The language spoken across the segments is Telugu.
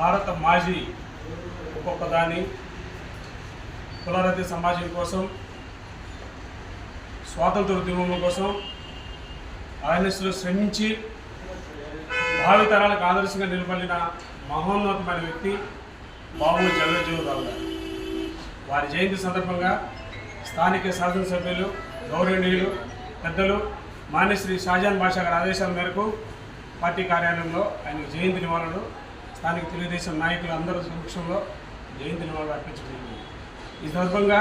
భారత మాజీ ఉప ప్రధాని కులరతి సమాజం కోసం స్వాతంత్ర ఉద్యమం కోసం ఆయనస్సులు శ్రమించి భావితరాలకు ఆదర్శంగా నిలబడిన మహోన్నతమైన వ్యక్తి బాబు జగజ్జీవరావు గారు. వారి జయంతి సందర్భంగా స్థానిక శాసనసభ్యులు గౌరవనీయులు పెద్దలు మాన్యశ్రీ షాజాన్ బాషా గారి ఆదేశాల మేరకు పార్టీ కార్యాలయంలో ఆయనకు జయంతి నివాళులు స్థానిక తెలుగుదేశం నాయకులు అందరి సమక్షంలో జయంతి నివాళులు అర్పించడం జరిగింది. ఈ సందర్భంగా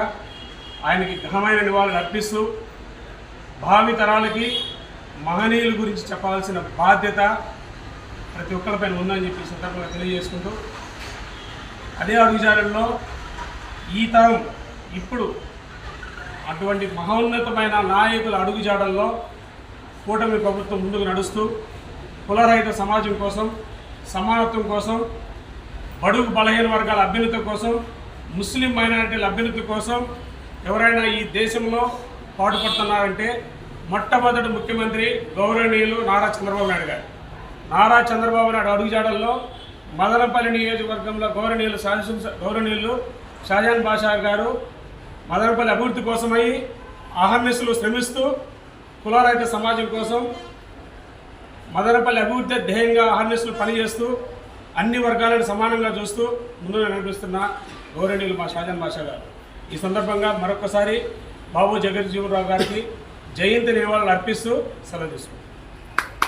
ఆయనకి ఘనమైన నివాళులు అర్పిస్తూ భావి తరాలకి మహనీయుల గురించి చెప్పాల్సిన బాధ్యత ప్రతి ఒక్కరిపైన ఉందని చెప్పి సందర్భంగా తెలియజేసుకుంటూ అదే అడుగుజాడల్లో ఈ తరం ఇప్పుడు అటువంటి మహోన్నతమైన నాయకుల అడుగుజాడల్లో కూటమి ప్రభుత్వం ముందుకు నడుస్తూ కులరహిత సమాజం కోసం సమానత్వం కోసం బడుగు బలహీన వర్గాల అభ్యున్నతి కోసం ముస్లిం మైనారిటీల అభ్యున్నతి కోసం ఎవరైనా ఈ దేశంలో పాటుపడుతున్నారంటే మొట్టమొదటి ముఖ్యమంత్రి గౌరవనీయులు నారా చంద్రబాబు నాయుడు గారు. నారా చంద్రబాబు నాయుడు అడుగుజాడల్లో మదనపల్లి నియోజకవర్గంలో గౌరవనీయులు శాసన గౌరవనీయులు షాజాన్ బాషా గారు మదనపల్లి అభివృద్ధి కోసమై అహర్నిశలు శ్రమిస్తూ కులరహిత సమాజం కోసం మదనపల్లి అభివృద్ధి ధ్యేయంగా హార్నెస్లు పనిచేస్తూ అన్ని వర్గాలను సమానంగా చూస్తూ ముందుగా నడిపిస్తున్న గౌరవనీయులు మా షాజాన్ బాషా గారు. ఈ సందర్భంగా మరొకసారి బాబు జగజ్జీవనరావు గారికి జయంతి నివాళులు అర్పిస్తూ సెలవు తీసుకుంటాం